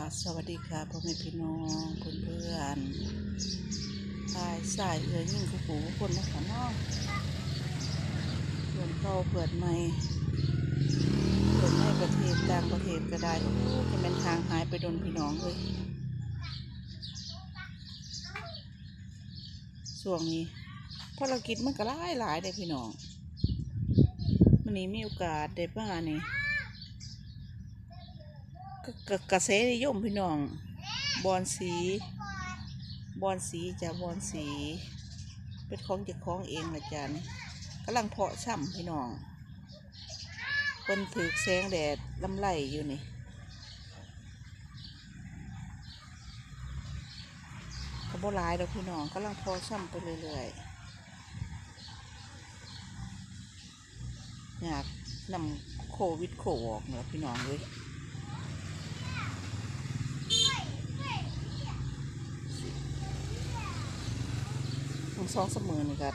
ค่ะ สวัสดีค่ะพ่อแม่พี่น้องเพื่อนเพื่อนๆตายสายเอือยิ่งกูหูคนนะคะน้องเพื่อนเก่าเพื่อนใหม่เพื่อนในประเทศต่างประเทศก็ได้โอ้จะเป็นทางหายไปโดนพี่น้องเลยช่วงนี้ภารกิจมันก็หลายหลายได้พี่น้องวันนี้มีโอกาสได้มานี่ ก็ก็กระแสนิยมพี่น้อง บอลสี บอลสีจ้ะบอลสี เป็นของเจ้าของเองละจ้ะนี่กำลังเพาะช่ำพี่น้อง คนถือแสงแดดลำไรอยู่นี่ก็บ่หลายดอกพี่น้องกำลังเพาะช่ำไปเรื่อยๆอยากนำโควิดโคออกเนาะพี่น้องเลย สองเสมอนี่ครับ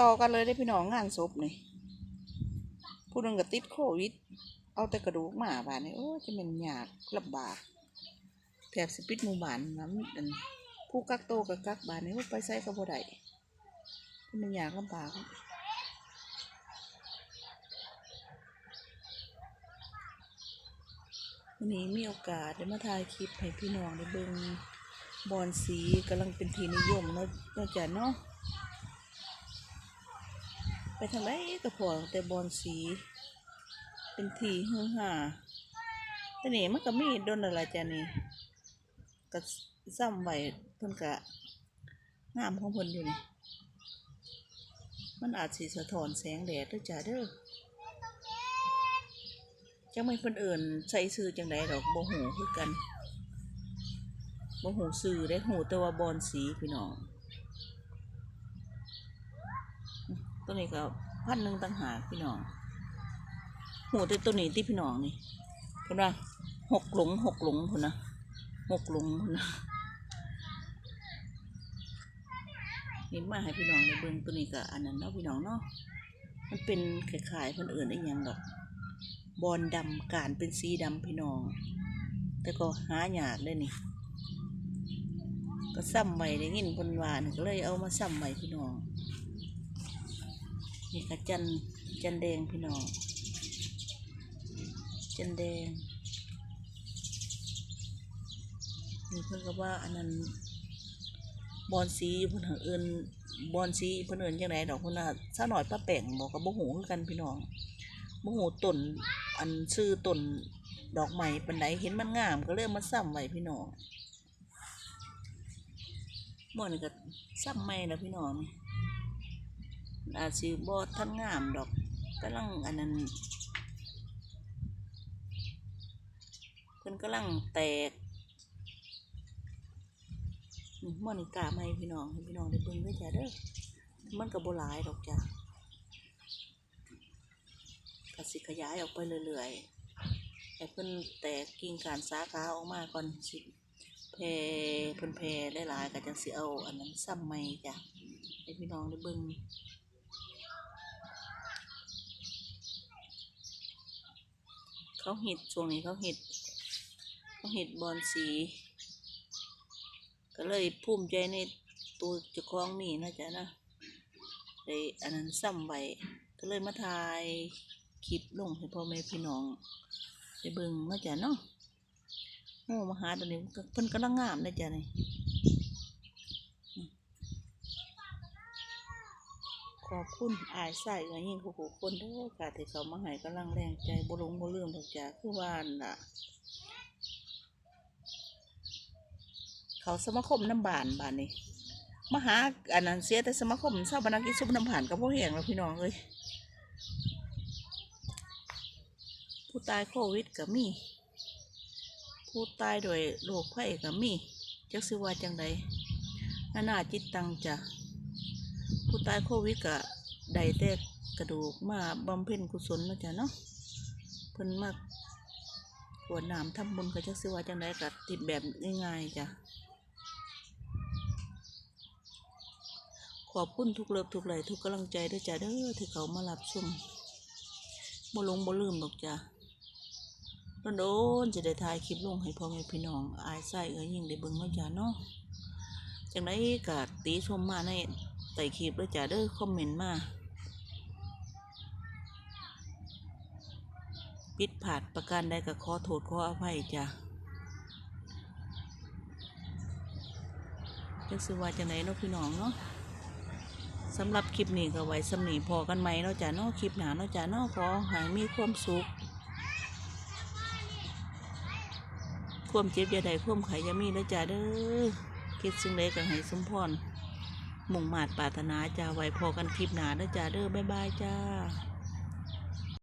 ต่อกันเลยได้พี่น้องงานศพนี่ผู้นึงก็ติดโควิด เอาแต่กระดูกหมาบ้านนี่โอ้จะเป็นยากลำบากแถบสปิดหมู่บ้านน้ำอันผู้กักโตกับกักบ้านนี่ไปใส่กับบ่ได้มันยากลำบากวันนี้มีโอกาสได้มาถ่ายคลิปให้พี่น้องได้เบิ่ง บอนสีกำลังเป็นที่นิยมเนาะนาะจ้ะเนาะไปทางไหนก็พอแต่บอนสี เป็นที่ฮือฮาแต่นี่มันก็มีโดนอะไรจ้ะนี่ก็ซ้ำไว้เพิ่นก็งามของเพิ่นอยู่นี่มันอาจสิสะท้อนแสงแดดด้วยจ้ะเด้อจังไม่เพิ่นเอิ่นใส่ซื้อจังไดดอกบ่หูคือกัน บ่หูสื่อได้หูแต่ว่าบอนสีพี่น้องตัวนี้ก็พันหนึ่งต่างหากพี่น้องหูแต่ตัวนี้ที่พี่น้องนี่เพิ่นว่าหกหลงหกหลงพนนะหกหลงพนนะนี่มาให้พี่น้องในเบิ่งตัวนี้ก็อันนั้นเนาะพี่น้องเนาะมันเป็นคล้ายๆเพิ่นอื่นได้ยังดอก บอลดำการเป็นสีดำพี่น้อง แต่ก็หาหยากเลยนี่ ก็ซ้ำใหม่ได้ยินเพิ่นวานก็เลยเอามาซ้ำใหม่พี่น้องนี่ก็จันจันแดงพี่น้อง จันแดงนี่เพิ่อนก็ว่าอันนั้นบอนสีเพิ่นเอิ้นบอนสีเพิ่นเอินจังไดดอกเพิ่นน่ะซะหน่อยป้าแป้งบอกก็บ่ฮู้คือกันพี่น้องบ่ฮู้ต้นอันชื่อต้นดอกไม้ปานใดเห็นมันงามก็เลยเอามาซ้ำไว้พี่น้อง บ่นี่ก็ซ้ำไม่แล้วพี่น้องอาจสิบ่ทันงามดอกกำลังอันนั้นเพิ่นกำลังแตกนี่บ่นี่กาไม่พี่น้องให้พี่น้องได้เบิ่งด้วยจ้ะเด้อมันก็บ่หลายดอกจ้ะก็สิขยายออกไปเรื่อยๆให้เพิ่นแตกกิ่งการสาขาออกมาก่อนสิ แพร่เพิ่นแพร่หลายๆก็จังสิเอาอันนั้นซ้ำใหม่จ้ะให้พี่น้องได้เบิ่งเขาเห็ดช่วงนี้เขาเห็ดเขาเห็ดบอนสี ก็เลยภูมิใจในตัวเจ้าของมีนะจ๊ะนะได้อันนั้นซ้ำไว้ก็เลยมาถ่ายคลิปลงให้พ่อแม่พี่น้องได้เบิ่งนะจ๊ะเนาะ โอ้มาหาตัวนี้เพิ่นกำลังงามเลยจ้ะนี่ขอบคุณอายใส่เงยิ่งผู้ผู้คนด้อค่ะที่เขามาให้กำลังแรงใจบ่หลงบ่ลืมดอกจ้ะคือว่านั่นล่ะ เขาสมาคมน้ำบานบานนี่มาหาอันนั้นเสียแต่สมาคมชาบรรณากิจสุบน้ำผ่านกับพวกแห่งแล้วพี่น้องเอ้ยผู้ตายโควิดก็มี ผู้ตายโดยโรคไข้ก็มีจักสิว่าจังใดนานาจิตตังจะผู้ตายโควิดก็ได้แต่กระดูกมาบำเพ็ญกุศลนาะจ้ะเนาะเพิ่นมากกวดน้ำทำบุญก็จักสิว่าจังใดก็ติดแบบง่ายๆจ้ะขอบคุณทุกเลิฟทุกไหลทุกกำลังใจด้วยจ้ะเด้อที่เขามารับชมบ่ลงบ่ลืมหรอกจ้ะ โดนจะได้ถ่ายคลิปลงให้พ่อแม่พี่น้องอายไส้เอ้ยยิ่งได้เบิ่งเนาจ้าเนาะจังไดก็ตีชมมาในใต้คลิปแล้วจ้าเด้อคอมเมนต์มาผิดพลาดประการใดก็ขอโทษขออภัยจ้าจักสิว่าจังไดเนาะพี่น้องเนาะสำหรับคลิปนี้ก็ไว้สำนีพอกันไหมเนาะจ้าเนาะคลิปหนาเนาะจ้าเนาะขอให้มีความสุข ความเจ็บยาใดความไขยามีนะจ๊ะเด้อคิดซึ่งใดกันให้สมพรมุ่งมาดปรารถนาจ้าไว้พอกันคลิปหนานะจ๊ะเด้อบ๊ายบายจ้า